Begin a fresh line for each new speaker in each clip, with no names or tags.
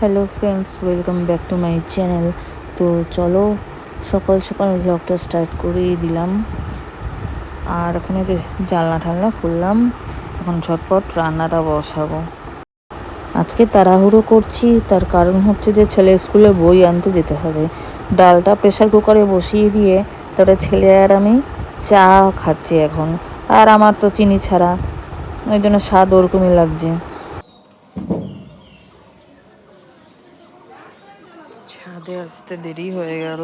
Hello friends welcome back to my channel তো চলো, সকাল সকাল ব্লগটা স্টার্ট করেই দিলাম। আর এখানে যে জানলা ঠালনা খুললাম, এখন ঝটপট রান্নাটা বসাবো। আজকে তাড়াহুড়ো করছি, তার কারণ হচ্ছে যে ছেলে স্কুলে বই আনতে যেতে হবে। ডালটা প্রেশার কুকারে বসিয়ে দিয়ে তারপরে ছেলে আর আমি চা খাচ্ছি এখন। আর আমার তো চিনি ছাড়া, ওই জন্য স্বাদ ওরকমই লাগছে। ছাদে আসতে দেরি হয়ে গেল।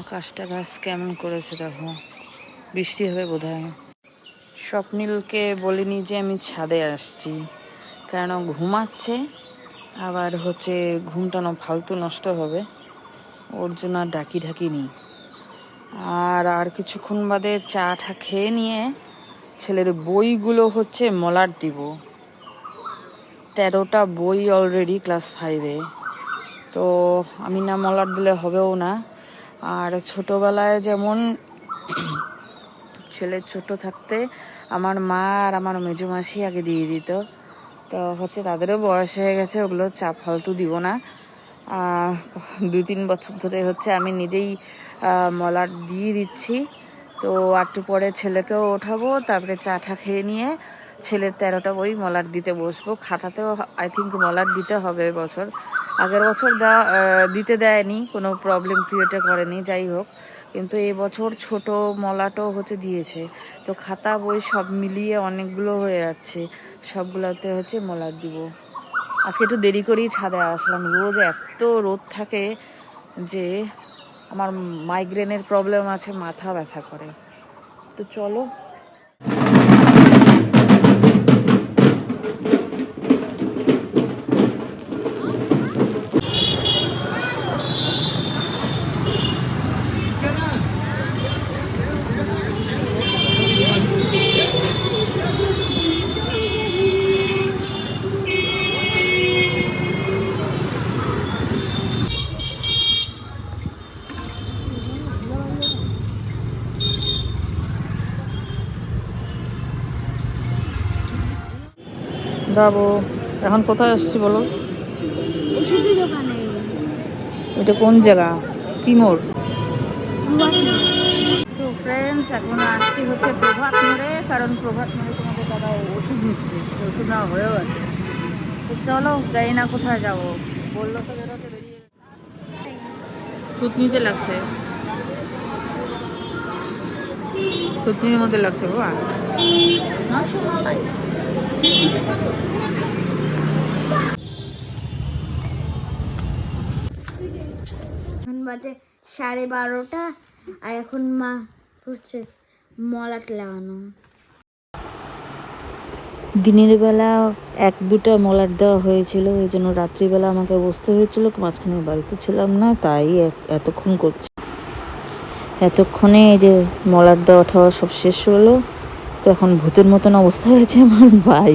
আকাশটা গাছ কেমন করেছে দেখো। বৃষ্টি হবে বোধ হয় স্বপ্নীলকে বলিনি যে আমি ছাদে আসছি। কেন ঘুমাচ্ছে, আবার হচ্ছে ঘুমটা না ফালতু নষ্ট হবে। ওর জন্য আর ডাকি ঢাকি নি আর আর কিছুক্ষণ বাদে চা টা খেয়ে নিয়ে ছেলের বইগুলো হচ্ছে মলাট দিব। তেরোটা বই অলরেডি ক্লাস ফাইভে তো আমি না মলাট দিলে হবেও না। আর ছোটোবেলায় যেমন ছেলে ছোট থাকতে আমার মা আর আমার মেজো মাসি আগে দিয়ে দিত। তো হচ্ছে তাদেরও বয়স হয়ে গেছে, ওগুলো চাপ ফালতু দিব না। দুই তিন বছর ধরে হচ্ছে আমি নিজেই মলাট দিয়ে দিচ্ছি। তো একটু পরে ছেলেকেও ওঠাবো, তারপরে চাটা খেয়ে নিয়ে ছেলের তেরোটা বই মলাট দিতে বসবো। খাতাতেও আই থিঙ্ক মলাট দিতে হবে বছর। আগের বছর দেওয়া দিতে দেয়নি, কোনো প্রবলেম ক্রিয়েটে করেনি, যাই হোক। কিন্তু এবছর ছোট মলাটও হচ্ছে দিয়েছে। তো খাতা, বই সব মিলিয়ে অনেকগুলো হয়ে যাচ্ছে। সবগুলোতে হচ্ছে মলাট দিব। আজকে একটু দেরি করেই ছাদে আসলাম। রোজ এত রোদ থাকে যে আমার মাইগ্রেনের প্রবলেম আছে, মাথা ব্যথা করে। তো চলো বাবু এখন কোথায় আসছি বলো? এটা কোন জায়গা? কি মোড়?
তো ফ্রেন্ডস এখন আসছি হচ্ছে প্রভাত মোড়ে কারণ প্রভাত মোড়ে তোমাদের দাদা ওষুধ নিচ্ছে ওষুধ হয়েও আছে। তো চলো যাই না কোথায় যাব। বলল তো বেরোতে বেরিয়ে
থুতনিতে লাগছে। থুতনির মধ্যে লাগছে বাবা।
না শোনা এখন বাজে সাড়ে বারোটা, আর এখন মা হচ্ছে মলাট লাগানো।
দিনের বেলা এক দুটা মলার দেওয়া হয়েছিল, এই জন্য রাত্রিবেলা আমাকে বসতে হয়েছিল, মাঝখানে বাড়িতে ছিলাম না, তাই এতক্ষণ করছি। এতক্ষণে এই যে মলার দেওয়া ঠাওয়া সব শেষ হলো তো এখন ভূতের মতন অবস্থা হয়েছে আমার ভাই।